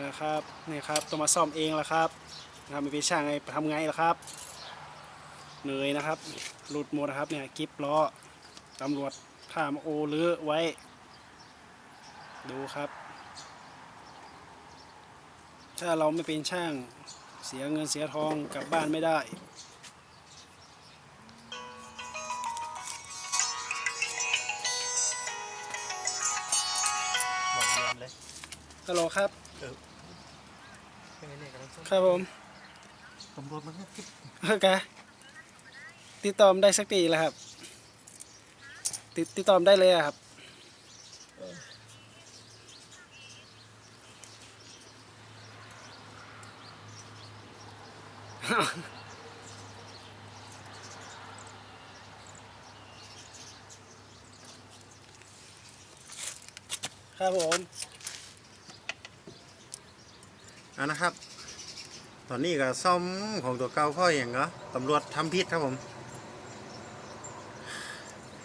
นะครับนี่ครับต้องมาซ่อมเองแล้วครับนะครับไม่เป็นช่างไงทำไงล่ะครับเหนื่อยนะครับ หลุดหมดนะครับเนี่ยกิฟล้อตำรวจถามโอเลือไว้ ดูครับ ถ้าเราไม่เป็นช่างเสียเงินเสียทองกลับบ้านไม่ได้บอกเรียนเลยฮัลโหลครับ เป็นไงเนี่ยกำลังซ่อมครับผมตำรวจมันก็คิดโอเคติดต่อมได้สักทีแล้วครับ ติดติดต่อมได้เลยอะครับ ครับผม อะนะครับ ตอนนี้ก็ซ่อมของตัวเก่าพ่ออย่างก็ตำรวจทำผิดครับผม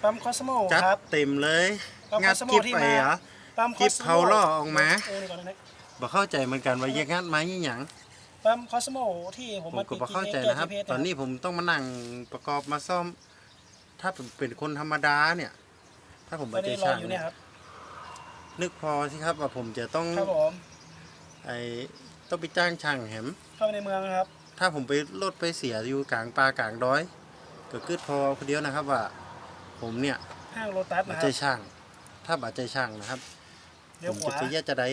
ปั๊มคอสโมจัดครับ เต็มเลย ปั๊มงัด Cosmo กิ๊บที่ไปมา เหรอ ปั๊มคกิ๊อบสโมเผาล่อออกมาเออนี่ก่อนนะเนี่ยบ่เข้าใจเหมือนกันว่าแยกงัดไม้ยี่หยังปั๊มคอสโมที่ผมผมมาก็ติดบ่เข้าใจแก้นะครับ GPS ตอนนี้ผมต้องมานั่งประกอบมาซ่อม ถ้าผมเป็นคนธรรมดาเนี่ย ถ้าผมตบ่อนใจนี้รอช่างอยู่เนี่ยครับนึกพอสิครับว่าผมจะต้อง ครับผมไอ้ ต้องไปจ้างช่างแหมเข้าไปในเมืองนะครับ ถ้าผมไปรถไปเสียอยู่กลางป่ากลางดอยก็คือพอคนเดียวนะครับว่า ผมเนี่ยห้างโลตัสบานะดคใจรับ ช่าง ถ้าบาดใจช่างนะครับเลี้ยวผมขจะวาไปแยกจะได้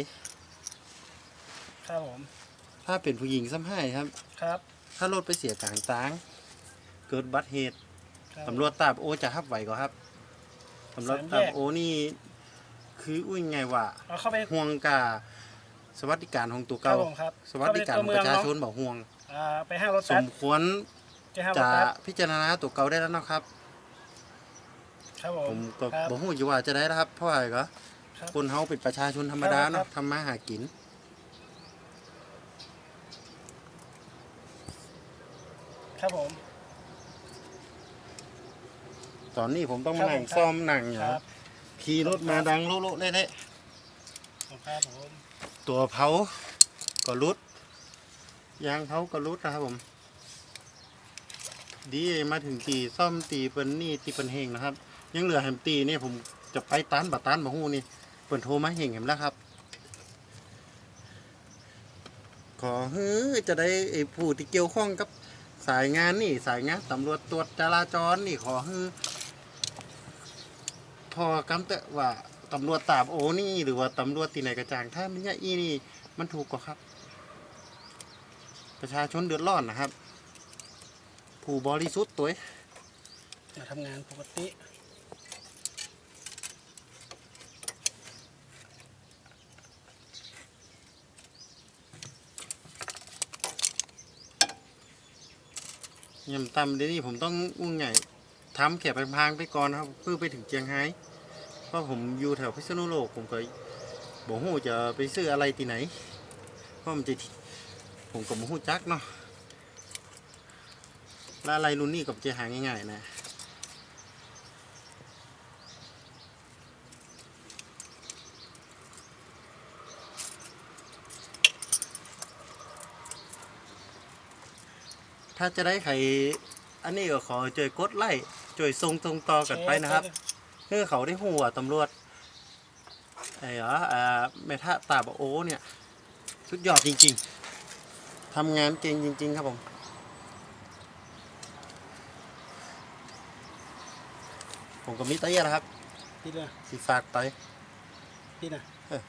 ครับผมถ้าเป็นผู้หญิงซ้ำให้ครับ ครับถ้ารถไปเสียกลางตางเกิดบัติเหตุครับตำรวจตาบโอจะฮับไหวก็ครับ ตำรวจสามแยก ตาบโอนี่ คืออุ้ยไงว่าเอาเข้าไปห่วงกา สวัสดิการของตัวครัเก่าบผมครับสวัสดิการของประชาชนบอกห่วง อ่าไปห้างโลสตัสมควรจะห้างโลจะตัสพิจารณาตัวเก่าได้แล้วนะครับ ครับผผมมก็ครับ บ่ฮู้อยู่ว่าจะได้นะครับ เพราะอะไรก็ครับคนเฮาเป็นประชาชนธรรมดาครัเนาะบ ทำมาหากิน ครับผม ตอนนี้ผมต้องครัมาบนั่งผมครับ ซ่อมนั่งอยู่ครับ ขี่รถมาดังโลๆเละครับผมๆ ตัวเผาก็รุด ยางเผาก็รุดนะครับผม ดีมาถึงตีซ่อมตีเปิ้นนี่ตีเปิ้นเฮงนะครับ ยังเหลือแหมตีนี่ผมจะไปตันบัตันบ่ฮู้นี่เปิ้นโทรมาเฮงแหมแล้วครับ ขอเฮือจะได้ไอ้ผู้ที่เกี่ยวข้องกับสายงานนี่สายงานตำรวจตรวจจราจรนี่ขอเฮือพอกำเตะว่า ตำรวจตาบโอนี่หรือว่าตำรวจตีไหนกระจ่างถ้ามันเนี่ยอีนี่มันถูกกว่าครับ ประชาชนเดือดร้อนนะครับ ผู้บริสุทธิ์ตัวเองมาทำงานปกติยำตำเดี๋ยวนี้ผมต้องอุ้งใหญ่ทำแขกพางๆไปก่อนนะครับเพื่อไปถึงเจียงไฮ้เพ ราะผมอยู่แถวพิษณุโลกผมก็บอกหูจะไปซื้ออะไรที่ไหน เพราะมันจะผมก็บอหูจักเนาะแล้วอะไรรุ่นนี้ก็จะหาง่ายๆนะถ้าจะได้ใครอันนี้ก็ขอช่วยกดไลค์ช่วยส่งตรงต่อกันไปนะครับ เพื่อเขาได้หัวตำรวจไอ้เหรออ่าเมทะตาบโอเนี่ย สุดยอดจริง ๆทำงานเก่งจริง ๆ ครับผมผมก็มีเตะนะครับ พี่นะสิฝากไปพี่นะเออ